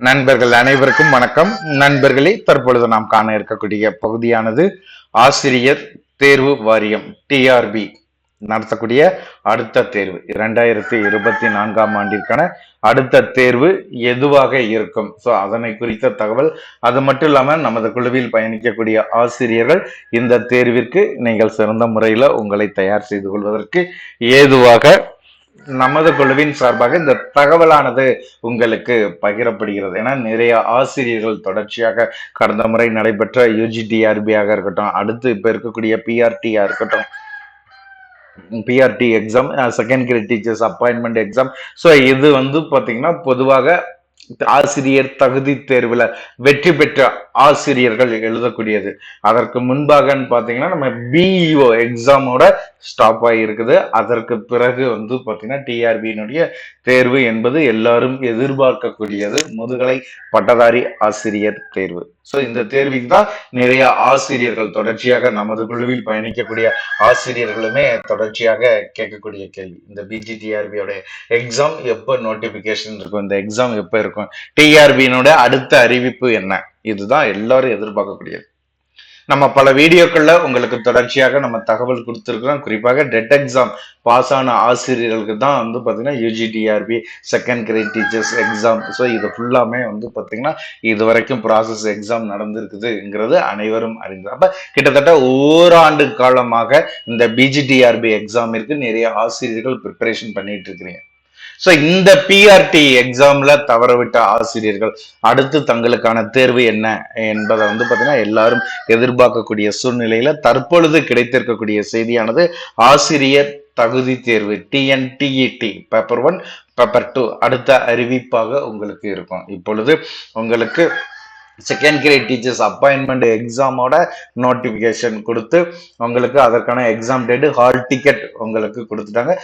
நண்பர்கள் அனைவருக்கும் வணக்கம். நண்பர்களே தற்பொழுது நாம் காண இருக்கக்கூடிய பகுதியானது ஆசிரியர் தேர்வு வாரியம் டிஆர்பி நடத்தக்கூடிய அடுத்த தேர்வு. இரண்டாயிரத்தி இருபத்தி நான்காம் ஆண்டிற்கான அடுத்த தேர்வு எதுவாக இருக்கும்? ஸோ அதனை குறித்த தகவல் அது மட்டும் இல்லாமல் நமது குழுவில் பயணிக்கக்கூடிய ஆசிரியர்கள் இந்த தேர்விற்கு நீங்கள் சிறந்த முறையில் உங்களை தயார் செய்து கொள்வதற்கு ஏதுவாக நமது குழுவின் சார்பாக இந்த தகவலானது உங்களுக்கு பகிரப்படுகிறது. ஏன்னா நிறைய ஆசிரியர்கள் தொடர்ச்சியாக கடந்த முறை நடைபெற்ற யூஜிடிஆர்பியாக இருக்கட்டும் அடுத்து இப்ப இருக்கக்கூடிய பிஆர்டியா இருக்கட்டும் PRT exam second grade teachers appointment exam so இது வந்து பார்த்தீங்கன்னா பொதுவாக ஆசிரியர் தகுதி தேர்வுல வெற்றி பெற்ற ஆசிரியர்கள் எழுதக்கூடியது. அதற்கு முன்பாகன்னு பார்த்தீங்கன்னா நம்ம பிஇஓ எக்ஸாமோட ஸ்டாப் ஆகியிருக்குது. அதற்கு பிறகு வந்து பார்த்தீங்கன்னா டிஆர்பியினுடைய தேர்வு என்பது எல்லாரும் எதிர்பார்க்கக்கூடியது. முதுகலை பட்டதாரி ஆசிரியர் தேர்வு. ஸோ இந்த தேர்வுக்கு தான் நிறைய ஆசிரியர்கள் தொடர்ச்சியாக நமது குழுவில் பயணிக்கக்கூடிய ஆசிரியர்களுமே தொடர்ச்சியாக கேட்கக்கூடிய கேள்வி. இந்த பிஜிடிஆர்பியோட எக்ஸாம் எப்போ நோட்டிபிகேஷன் இருக்கும்? இந்த எக்ஸாம் எப்போ இருக்கும்? டிஆர்பியினுடைய அடுத்த அறிவிப்பு என்ன? இதுதான் எல்லாரும் எதிர்பார்க்கக்கூடியது. நம்ம பல வீடியோக்கள்ல உங்களுக்கு தொடர்ச்சியாக நம்ம தகவல் கொடுத்துருக்கிறோம். குறிப்பாக டெட் எக்ஸாம் பாஸ் ஆன ஆசிரியர்களுக்கு தான் வந்து பார்த்தீங்கன்னா UGTRB second grade teachers exam so இது ஃபுல்லாமே வந்து பார்த்தீங்கன்னா இது வரைக்கும் ப்ராசஸ் எக்ஸாம் நடந்திருக்குதுங்கிறது அனைவரும் அறிந்தார் அப்போ கிட்டத்தட்ட ஓராண்டு காலமாக இந்த பிஜிடிஆர்பி எக்ஸாமிற்கு நிறைய ஆசிரியர்கள் ப்ரிப்பரேஷன் பண்ணிட்டு இருக்கிறீங்க. ஸோ இந்த பிஆர்டி எக்ஸாம்ல தவறவிட்ட ஆசிரியர்கள் அடுத்து தங்களுக்கான தேர்வு என்ன என்பதை வந்து பார்த்தீங்கன்னா எல்லாரும் எதிர்பார்க்கக்கூடிய சூழ்நிலையில தற்பொழுது கிடைத்திருக்கக்கூடிய செய்தியானது ஆசிரியர் தகுதி தேர்வு TNTET paper one paper two அடுத்த அறிவிப்பாக உங்களுக்கு இருக்கும். இப்பொழுது உங்களுக்கு செகண்ட் கிரேட் டீச்சர்ஸ் அப்பாயின்மெண்ட் எக்ஸாமோட நோட்டிஃபிகேஷன் கொடுத்து உங்களுக்கு அதற்கான எக்ஸாம் டேட்டு ஹால் டிக்கெட் உங்களுக்கு கொடுத்துட்டாங்க.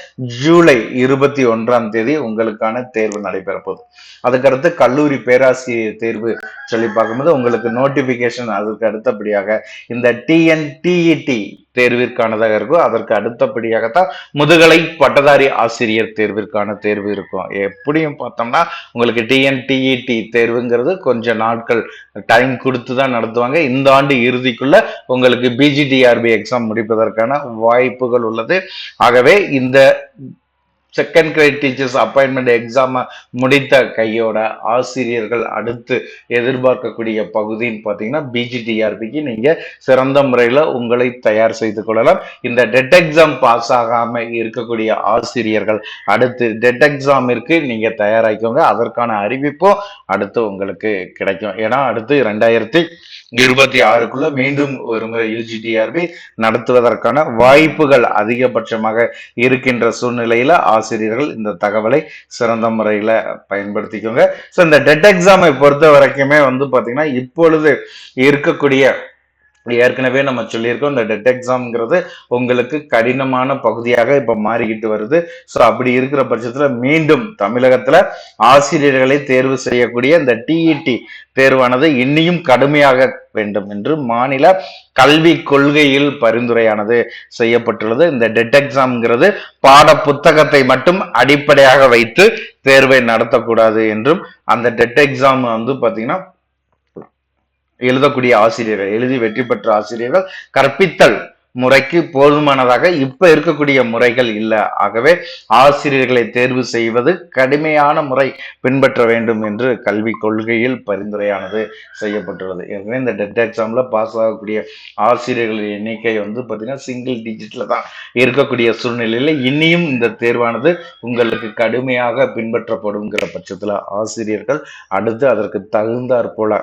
ஜூலை இருபத்தி ஒன்றாம் தேதி உங்களுக்கான தேர்வு நடைபெற போகுது அதுக்கடுத்து கல்லூரி பேராசிரியர் தேர்வு சொல்லி பார்க்கும்போது உங்களுக்கு நோட்டிஃபிகேஷன் அதுக்கு அடுத்தபடியாக இந்த டிஎன்டிஇடி தேர்விற்கானதாக இருக்கும். அதற்கு அடுத்தபடியாகத்தான் முதுகலை பட்டதாரி ஆசிரியர் தேர்விற்கான தேர்வு இருக்கும். எப்படியும் பார்த்தோம்னா உங்களுக்கு டிஎன்டிஇடி தேர்வுங்கிறது கொஞ்சம் நாட்கள் டைம் கொடுத்து தான் நடத்துவாங்க. இந்த ஆண்டு இறுதிக்குள்ள உங்களுக்கு பிஜிடிஆர்பி எக்ஸாம் முடிப்பதற்கான வாய்ப்புகள் உள்ளது. ஆகவே இந்த செகண்ட் கிரேட் டீச்சர்ஸ் அப்பாயின்மெண்ட் எக்ஸாமை முடித்த கையோட ஆசிரியர்கள் அடுத்து எதிர்பார்க்கக்கூடிய பகுதின்னு பார்த்தீங்கன்னா பிஜிடிஆர்பிக்கு நீங்கள் சிறந்த முறையில் உங்களை தயார் செய்து கொள்ளலாம். இந்த டெட் எக்ஸாம் பாஸ் ஆகாமல் இருக்கக்கூடிய ஆசிரியர்கள் அடுத்து டெட் எக்ஸாமிற்கு நீங்கள் தயாராகிக்கோங்க. அதற்கான அறிவிப்பும் அடுத்து உங்களுக்கு கிடைக்கும். ஏன்னா அடுத்து ரெண்டாயிரத்தி இருபத்தி ஆறுக்குள்ள மீண்டும் ஒரு முறை யூஜிடிஆர்பி நடத்துவதற்கான வாய்ப்புகள் அதிகபட்சமாக இருக்கின்ற சூழ்நிலையில ஆசிரியர்கள் இந்த தகவலை சிறந்த முறையில் பயன்படுத்திக்கோங்க. ஸோ இந்த டெட் எக்ஸாமை பொறுத்த வரைக்குமே வந்து பாத்தீங்கன்னா இப்பொழுது இருக்கக்கூடிய ஏற்கனவே நம்ம சொல்லியிருக்கோம் இந்த டெட் எக்ஸாம்ங்கிறது உங்களுக்கு கடினமான பகுதியாக இப்போ மாறிக்கிட்டு வருது. ஸோ அப்படி இருக்கிற பட்சத்தில் மீண்டும் தமிழகத்தில் ஆசிரியர்களை தேர்வு செய்யக்கூடிய இந்த டிஇடி தேர்வானது இன்னியும் கடுமையாக வேண்டும் என்று மாநில கல்வி கொள்கையில் பரிந்துரையானது செய்யப்பட்டுள்ளது. இந்த டெட் எக்ஸாம்ங்கிறது பாட புத்தகத்தை மட்டும் அடிப்படையாக வைத்து தேர்வை நடத்தக்கூடாது என்றும் அந்த டெட் எக்ஸாம் வந்து பார்த்தீங்கன்னா எழுதக்கூடிய ஆசிரியர்கள் எழுதி வெற்றி பெற்ற ஆசிரியர்கள் கற்பித்தல் முறைக்கு போதுமானதாக இப்ப இருக்கக்கூடிய முறைகள் இல்லை. ஆகவே ஆசிரியர்களை தேர்வு செய்வது கடுமையான முறை பின்பற்ற வேண்டும் என்று கல்வி கொள்கையில் பரிந்துரையானது செய்யப்பட்டுள்ளது. ஏற்கனவே இந்த டெட் எக்ஸாம்ல பாஸ் ஆகக்கூடிய ஆசிரியர்களின் எண்ணிக்கை வந்து பார்த்தீங்கன்னா சிங்கிள் டிஜிட்ல தான் இருக்கக்கூடிய சூழ்நிலையில இனியும் இந்த தேர்வானது உங்களுக்கு கடுமையாக பின்பற்றப்படுங்கிற பட்சத்துல ஆசிரியர்கள் அடுத்து அதற்கு தகுந்தாற் போல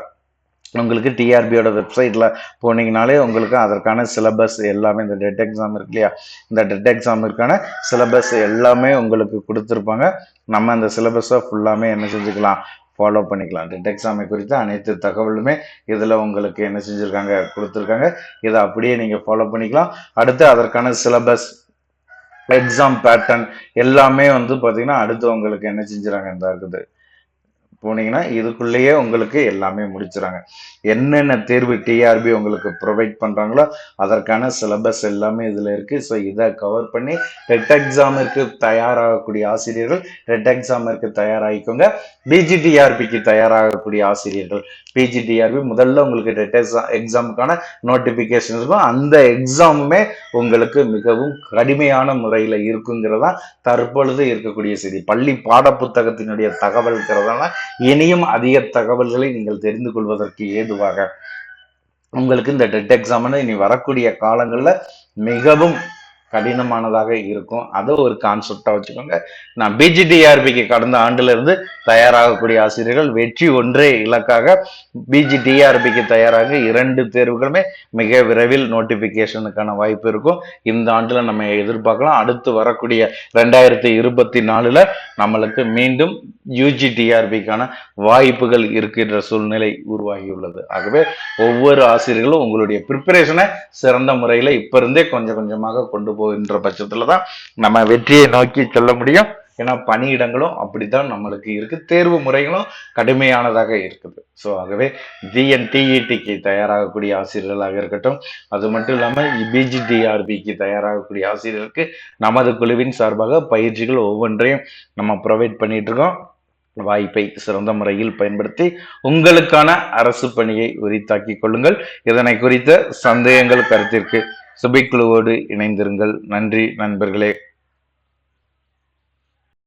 உங்களுக்கு டிஆர்பியோட வெப்சைட்டில் போனீங்கனாலே உங்களுக்கு அதற்கான சிலபஸ் எல்லாமே இந்த டெட் எக்ஸாம் இருக்கு இல்லையா? இந்த டெட் எக்ஸாமிற்கான சிலபஸ் எல்லாமே உங்களுக்கு கொடுத்துருப்பாங்க. நம்ம அந்த சிலபஸை ஃபுல்லாமே என்ன செஞ்சுக்கலாம்? ஃபாலோ பண்ணிக்கலாம். டெட் எக்ஸாமை குறித்த அனைத்து தகவலுமே இதில் உங்களுக்கு என்ன செஞ்சுருக்காங்க கொடுத்துருக்காங்க. இதை அப்படியே நீங்கள் ஃபாலோ பண்ணிக்கலாம். அடுத்து அதற்கான சிலபஸ் எக்ஸாம் பேட்டர்ன் எல்லாமே வந்து பார்த்திங்கன்னா அடுத்து உங்களுக்கு என்ன செஞ்சுறாங்க இந்த இருக்குது. போனீங்கன்னா இதுக்குள்ளேயே உங்களுக்கு எல்லாமே முடிச்சுறாங்க என்னென்ன தேர்வு டிஆர்பி உங்களுக்கு ப்ரொவைட் பண்ணுறாங்களோ அதற்கான சிலபஸ் எல்லாமே இதில் இருக்குது ஸோ இதை கவர் பண்ணி டெட் எக்ஸாமிற்கு தயாராகக்கூடிய ஆசிரியர்கள் டெட் எக்ஸாமிற்கு தயாராகிக்கோங்க. பிஜிடிஆர்பிக்கு தயாராகக்கூடிய ஆசிரியர்கள் பிஜிடிஆர்பி முதல்ல உங்களுக்கு டெட் எக்ஸாமுக்கான நோட்டிஃபிகேஷன் இருக்கும். அந்த எக்ஸாமுமே உங்களுக்கு மிகவும் கடுமையான முறையில் இருக்குங்கிறதான் தற்பொழுது இருக்கக்கூடிய செய்தி. பள்ளி பாட புத்தகத்தினுடைய தகவல்கிறதால இனியும் அதிக தகவல்களை நீங்கள் தெரிந்து கொள்வதற்கு ஏதுவாக. உங்களுக்கு இந்த டெட் எக்ஸாம்னு இனி வரக்கூடிய காலங்களில் மிகவும் கடினமானதாக இருக்கும். அதை ஒரு கான்செப்டாக வச்சுக்கோங்க. நான் பிஜிடிஆர்பிக்கு கடந்த ஆண்டுல இருந்து தயாராகக்கூடிய ஆசிரியர்கள் வெற்றி ஒன்றே இலக்காக பிஜிடிஆர்பிக்கு தயாராக இரண்டு தேர்வுகளுமே மிக விரைவில் நோட்டிபிகேஷனுக்கான வாய்ப்பு இருக்கும். இந்த ஆண்டுல நம்ம எதிர்பார்க்கலாம். அடுத்து வரக்கூடிய ரெண்டாயிரத்தி இருபத்தி நாலுல நம்மளுக்கு மீண்டும் யூஜி டிஆர்பிக்கான வாய்ப்புகள் இருக்கின்ற சூழ்நிலை உருவாகியுள்ளது. ஆகவே ஒவ்வொரு ஆசிரியர்களும் உங்களுடைய ப்ரிப்பரேஷனை சிறந்த முறையில் இப்போ இருந்தே கொஞ்சம் கொஞ்சமாக கொண்டு போகின்ற பட்சத்தில் தான் நம்ம வெற்றியை நோக்கி செல்ல முடியும். ஏன்னா பணியிடங்களும் அப்படித்தான் நம்மளுக்கு இருக்கு. தேர்வு முறைகளும் கடுமையானதாக இருக்குது. ஸோ ஆகவே ஜிஎன்டிஇடிக்கு தயாராகக்கூடிய ஆசிரியர்களாக இருக்கட்டும் அது மட்டும் இல்லாமல் பிஜிடிஆர்பிக்கு தயாராகக்கூடிய ஆசிரியர்களுக்கு நமது குழுவின் சார்பாக பயிற்சிகள் ஒவ்வொன்றையும் நம்ம ப்ரொவைட் பண்ணிட்டு இருக்கோம். வாய்ப்பை சிறந்த முறையில் பயன்படுத்தி உங்களுக்கான அரசு பணியை உரித்தாக்கிக் கொள்ளுங்கள். இதனை குறித்த சந்தேகங்கள் கருத்திற்கு சுபைக்குழுவோடு இணைந்திருங்கள். நன்றி நண்பர்களே.